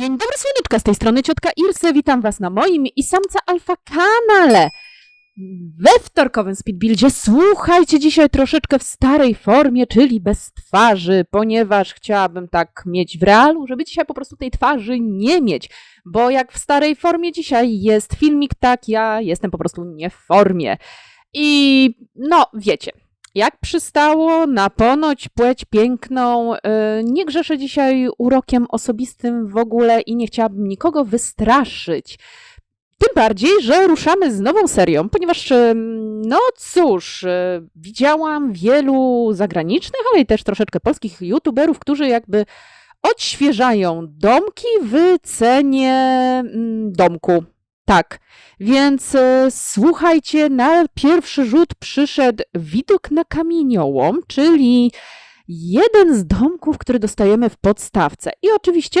Dzień dobry słoneczka, z tej strony ciotka Irse, witam was na moim i samca alfa kanale. We wtorkowym speedbuildzie słuchajcie dzisiaj troszeczkę w starej formie, czyli bez twarzy, ponieważ chciałabym tak mieć w realu, żeby dzisiaj po prostu tej twarzy nie mieć, bo jak w starej formie dzisiaj jest filmik, tak ja jestem po prostu nie w formie. I no, wiecie, jak przystało na ponoć płeć piękną, yy, nie grzeszę dzisiaj urokiem osobistym w ogóle i nie chciałabym nikogo wystraszyć. Tym bardziej, że ruszamy z nową serią, ponieważ, ym, no cóż, yy, widziałam wielu zagranicznych, ale i też troszeczkę polskich youtuberów, którzy jakby odświeżają domki w cenie mm, domku. Tak, więc e, słuchajcie, na pierwszy rzut przyszedł widok na kamieniołom, czyli jeden z domków, który dostajemy w podstawce. I oczywiście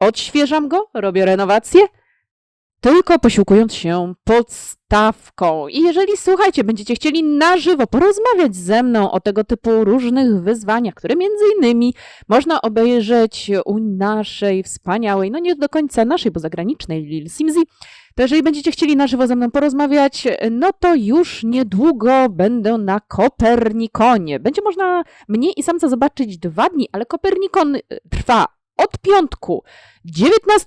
odświeżam go, robię renowację, tylko posiłkując się podstawką. I jeżeli, słuchajcie, będziecie chcieli na żywo porozmawiać ze mną o tego typu różnych wyzwaniach, które między innymi można obejrzeć u naszej wspaniałej, no nie do końca naszej, bo zagranicznej Lil Simzi, to jeżeli będziecie chcieli na żywo ze mną porozmawiać, no to już niedługo będę na Kopernikonie. Będzie można mnie i samca zobaczyć dwa dni, ale Kopernikon y, trwa od piątku 19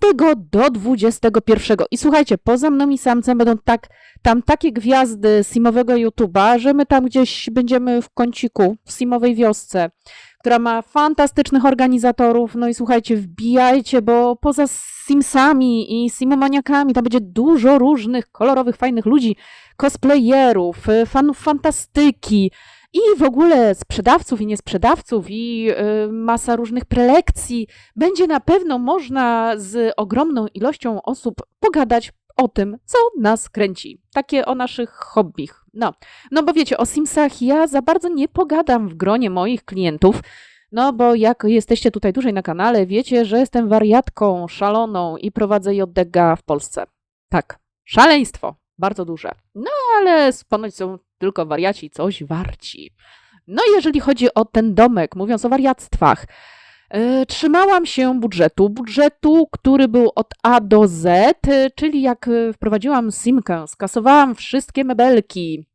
do 21. I słuchajcie, poza mną i samcem będą tak, tam takie gwiazdy simowego YouTube'a, że my tam gdzieś będziemy w kąciku, w simowej wiosce, która ma fantastycznych organizatorów. No i słuchajcie, wbijajcie, bo poza Simsami i Simomaniakami tam będzie dużo różnych kolorowych, fajnych ludzi, cosplayerów, y, fanów fantastyki, i w ogóle sprzedawców i niesprzedawców i y, masa różnych prelekcji. Będzie na pewno można z ogromną ilością osób pogadać o tym, co nas kręci. Takie o naszych hobbich. No, no bo wiecie, o Simsach ja za bardzo nie pogadam w gronie moich klientów. No bo jak jesteście tutaj dłużej na kanale, wiecie, że jestem wariatką szaloną i prowadzę JDG w Polsce. Tak, szaleństwo, bardzo duże. No ale ponoć są tylko wariaci coś warci. No i jeżeli chodzi o ten domek, mówiąc o wariactwach, yy, trzymałam się budżetu, budżetu, który był od A do Z, yy, czyli jak e, wprowadziłam simkę, skasowałam wszystkie mebelki.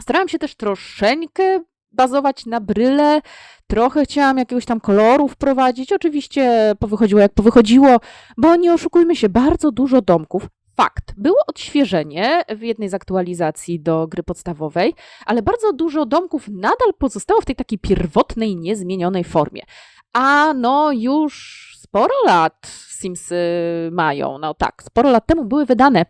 Starałam się też troszeczkę bazować na bryle, trochę chciałam jakiegoś tam koloru wprowadzić. Oczywiście powychodziło jak powychodziło, bo nie oszukujmy się, bardzo dużo domków Fakt. Było odświeżenie w jednej z aktualizacji do gry podstawowej, ale bardzo dużo domków nadal pozostało w tej takiej pierwotnej, niezmienionej formie. A no już sporo lat Simsy mają. No tak, sporo lat temu były wydane.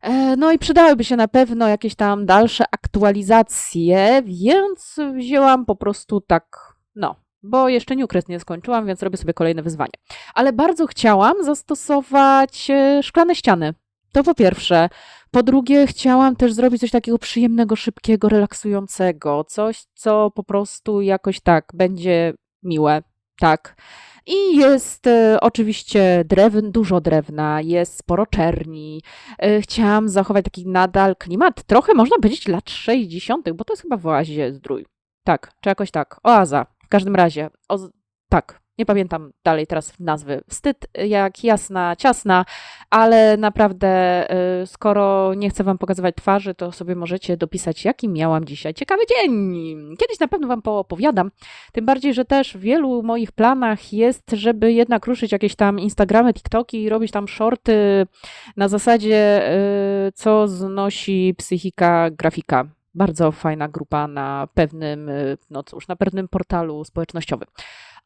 E, no i przydałyby się na pewno jakieś tam dalsze aktualizacje, więc wzięłam po prostu tak, no, bo jeszcze Newcrest nie skończyłam, więc robię sobie kolejne wyzwanie. Ale bardzo chciałam zastosować e, szklane ściany to po pierwsze. Po drugie, chciałam też zrobić coś takiego przyjemnego, szybkiego, relaksującego. Coś, co po prostu jakoś tak będzie miłe. Tak. I jest e, oczywiście drewn, dużo drewna, jest sporo czerni. E, chciałam zachować taki nadal klimat, trochę można powiedzieć lat 60., bo to jest chyba w oazie zdrój. Tak, czy jakoś tak. Oaza. W każdym razie. O, tak, nie pamiętam dalej teraz nazwy. Wstyd jak jasna, ciasna, ale naprawdę, y, skoro nie chcę Wam pokazywać twarzy, to sobie możecie dopisać, jaki miałam dzisiaj ciekawy dzień. Kiedyś na pewno Wam poopowiadam. Tym bardziej, że też w wielu moich planach jest, żeby jednak ruszyć jakieś tam Instagramy, TikToki i robić tam shorty na zasadzie, y, co znosi psychika grafika bardzo fajna grupa na pewnym, y, no cóż, na pewnym portalu społecznościowym.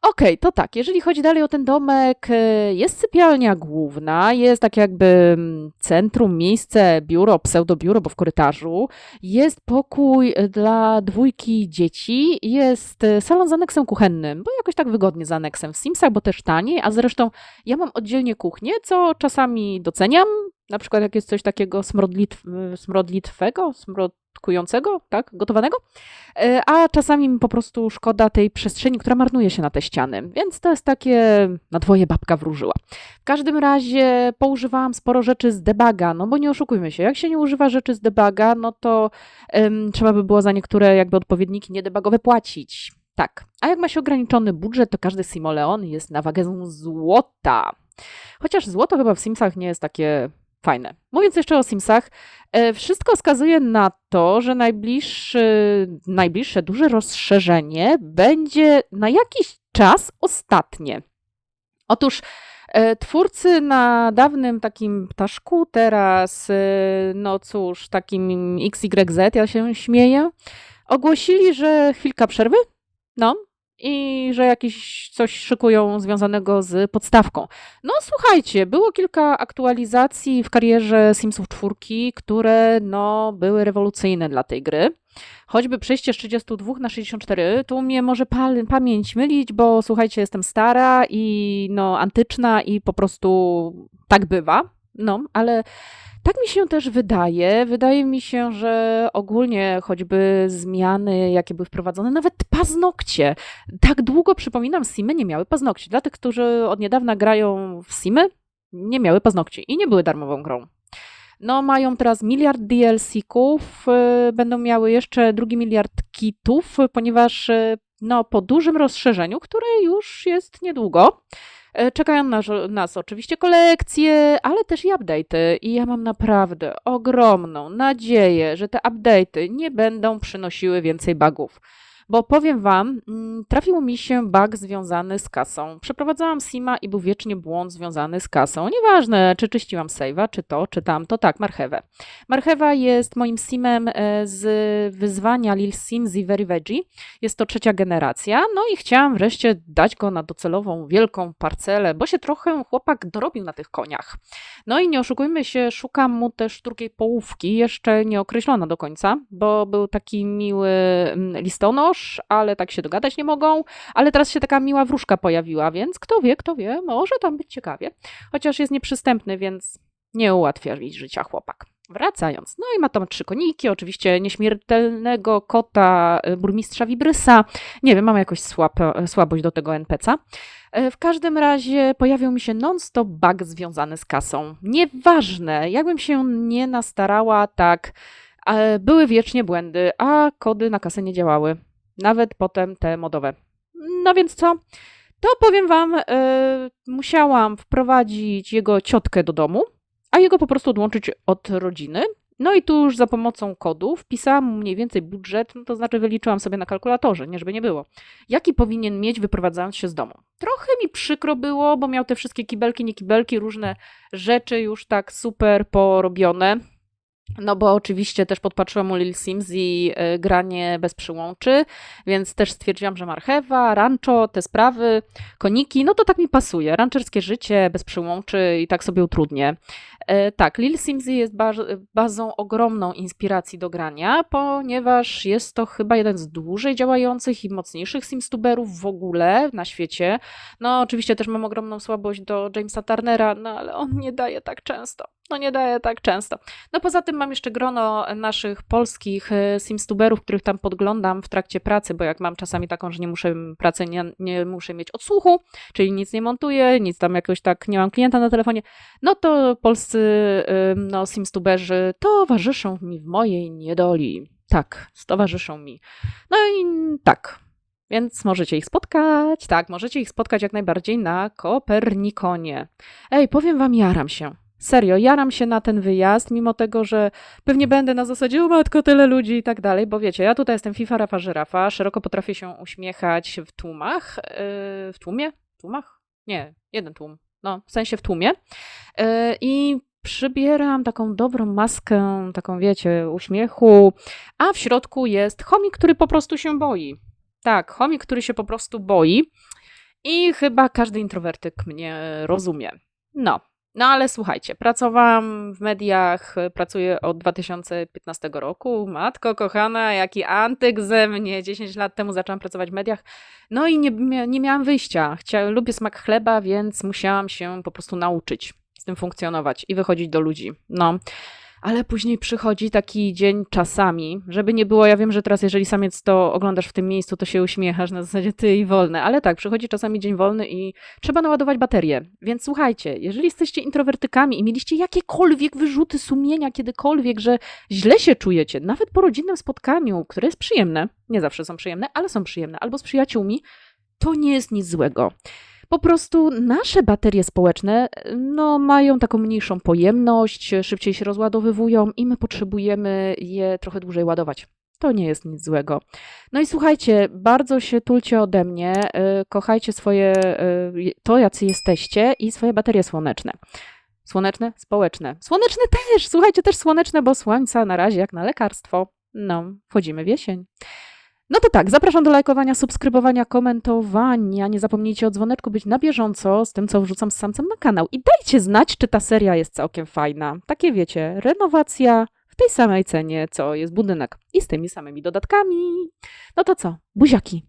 Okej, okay, to tak, jeżeli chodzi dalej o ten domek, y, jest sypialnia główna, jest tak jakby mm, centrum, miejsce, biuro, pseudobiuro, bo w korytarzu, jest pokój y, dla dwójki dzieci, jest y, salon z aneksem kuchennym, bo jakoś tak wygodnie z aneksem w Simsach, bo też taniej, a zresztą ja mam oddzielnie kuchnię, co czasami doceniam, na przykład jak jest coś takiego smrodlitw, smrodlitwego, smrod kującego, tak, gotowanego, e, a czasami mi po prostu szkoda tej przestrzeni, która marnuje się na te ściany, więc to jest takie na dwoje babka wróżyła. W każdym razie poużywałam sporo rzeczy z debaga, no bo nie oszukujmy się, jak się nie używa rzeczy z debaga, no to um, trzeba by było za niektóre jakby odpowiedniki niedebagowe płacić. Tak, a jak ma się ograniczony budżet, to każdy simoleon jest na wagę złota. Chociaż złoto chyba w Simsach nie jest takie fajne. Mówiąc jeszcze o Simsach, e, wszystko wskazuje na to, że najbliższe duże rozszerzenie będzie na jakiś czas ostatnie. Otóż e, twórcy na dawnym takim ptaszku, teraz, e, no cóż, takim XYZ, ja się śmieję, ogłosili, że chwilka przerwy, no, i że jakieś coś szykują związanego z podstawką. No słuchajcie, było kilka aktualizacji w karierze Simsów 4, które no, były rewolucyjne dla tej gry. Choćby przejście z 32 na 64, tu mnie może pamięć mylić, bo słuchajcie, jestem stara i no antyczna i po prostu tak bywa. No, ale tak mi się też wydaje. Wydaje mi się, że ogólnie choćby zmiany, jakie były wprowadzone, nawet paznokcie. Tak długo przypominam, Simy nie miały paznokci. Dla tych, którzy od niedawna grają w Simy, nie miały paznokci i nie były darmową grą. No, mają teraz miliard DLC-ków, y, będą miały jeszcze drugi miliard kitów, ponieważ y, no, po dużym rozszerzeniu, które już jest niedługo, czekają nas, nas oczywiście kolekcje, ale też i update'y. I ja mam naprawdę ogromną nadzieję, że te update'y nie będą przynosiły więcej bugów. Bo powiem wam, mm, trafił mi się bug związany z kasą. Przeprowadzałam Sima i był wiecznie błąd związany z kasą. Nieważne, czy czyściłam save'a, czy to, czy tamto. Tak, marchewę. Marchewa jest moim Simem e, z wyzwania Lil Sims i Very Veggie. Jest to trzecia generacja. No i chciałam wreszcie dać go na docelową wielką parcelę, bo się trochę chłopak dorobił na tych koniach. No i nie oszukujmy się, szukam mu też drugiej połówki, jeszcze nie określona do końca, bo był taki miły mm, listonosz, ale tak się dogadać nie mogą, ale teraz się taka miła wróżka pojawiła, więc kto wie, kto wie, może tam być ciekawie. Chociaż jest nieprzystępny, więc nie ułatwia życia chłopak. Wracając, no i ma tam trzy koniki, oczywiście nieśmiertelnego kota y, burmistrza Wibrysa. Nie wiem, mam jakoś słab, słabość do tego NPC'a. E, W każdym razie pojawił mi się non-stop bug związany z kasą. Nieważne, jakbym się nie nastarała, tak, e, były wiecznie błędy, a kody na kasę nie działały. Nawet potem te modowe. No więc co? To powiem wam, e, musiałam wprowadzić jego ciotkę do domu, a jego po prostu odłączyć od rodziny. No i tu już za pomocą kodu wpisałam mniej więcej budżet, no to znaczy wyliczyłam sobie na kalkulatorze, nie żeby nie było. Jaki powinien mieć wyprowadzając się z domu? Trochę mi przykro było, bo miał te wszystkie kibelki, nie kibelki, różne rzeczy już tak super porobione. No bo oczywiście też podpatrzyłam u Lil Sims i y, granie bez przyłączy, więc też stwierdziłam, że marchewa, rancho, te sprawy, koniki, no to tak mi pasuje. Rancherskie życie bez przyłączy i tak sobie utrudnię. E, tak, Lil Simsy jest bazą ogromną inspiracji do grania, ponieważ jest to chyba jeden z dłużej działających i mocniejszych Simstuberów w ogóle na świecie. No oczywiście też mam ogromną słabość do Jamesa Turnera, no ale on nie daje tak często. No nie daje tak często. No poza tym mam jeszcze grono naszych polskich e, Simstuberów, których tam podglądam w trakcie pracy, bo jak mam czasami taką, że nie muszę pracy, nie, nie muszę mieć odsłuchu, czyli nic nie montuję, nic tam jakoś tak, nie mam klienta na telefonie, no to polscy ym, no, Simstuberzy towarzyszą mi w mojej niedoli. Tak, towarzyszą mi. No i tak, więc możecie ich spotkać. Tak, możecie ich spotkać jak najbardziej na Kopernikonie. Ej, powiem wam, jaram się. Serio, jaram się na ten wyjazd, mimo tego, że pewnie będę na zasadzie, o matko, tyle ludzi i tak dalej, bo wiecie, ja tutaj jestem FIFA Rafa Żyrafa, szeroko potrafię się uśmiechać w tłumach. Yy, w tłumie? W tłumach? Nie, jeden tłum. No, w sensie w tłumie. Yy, I przybieram taką dobrą maskę, taką wiecie, uśmiechu, a w środku jest chomik, który po prostu się boi. Tak, chomik, który się po prostu boi i chyba każdy introwertyk mnie rozumie. No, no ale słuchajcie, pracowałam w mediach, pracuję od 2015 roku. Matko kochana, jaki antyk ze mnie. 10 lat temu zaczęłam pracować w mediach. No i nie, nie miałam wyjścia. Chcia, lubię smak chleba, więc musiałam się po prostu nauczyć z tym funkcjonować i wychodzić do ludzi. No. Ale później przychodzi taki dzień czasami, żeby nie było, ja wiem, że teraz jeżeli samiec to oglądasz w tym miejscu, to się uśmiechasz na zasadzie ty i wolne, ale tak, przychodzi czasami dzień wolny i trzeba naładować baterię. Więc słuchajcie, jeżeli jesteście introwertykami i mieliście jakiekolwiek wyrzuty sumienia kiedykolwiek, że źle się czujecie, nawet po rodzinnym spotkaniu, które jest przyjemne, nie zawsze są przyjemne, ale są przyjemne, albo z przyjaciółmi, to nie jest nic złego. Po prostu nasze baterie społeczne no, mają taką mniejszą pojemność, szybciej się rozładowywują i my potrzebujemy je trochę dłużej ładować. To nie jest nic złego. No i słuchajcie, bardzo się tulcie ode mnie, y, kochajcie swoje, y, to jacy jesteście i swoje baterie słoneczne. Słoneczne? Społeczne. Słoneczne też, słuchajcie, też słoneczne, bo słońca na razie jak na lekarstwo. No, wchodzimy w jesień. No to tak, zapraszam do lajkowania, subskrybowania, komentowania. Nie zapomnijcie o dzwoneczku być na bieżąco z tym, co wrzucam z samcem na kanał. I dajcie znać, czy ta seria jest całkiem fajna. Takie wiecie, renowacja w tej samej cenie, co jest budynek i z tymi samymi dodatkami. No to co, buziaki.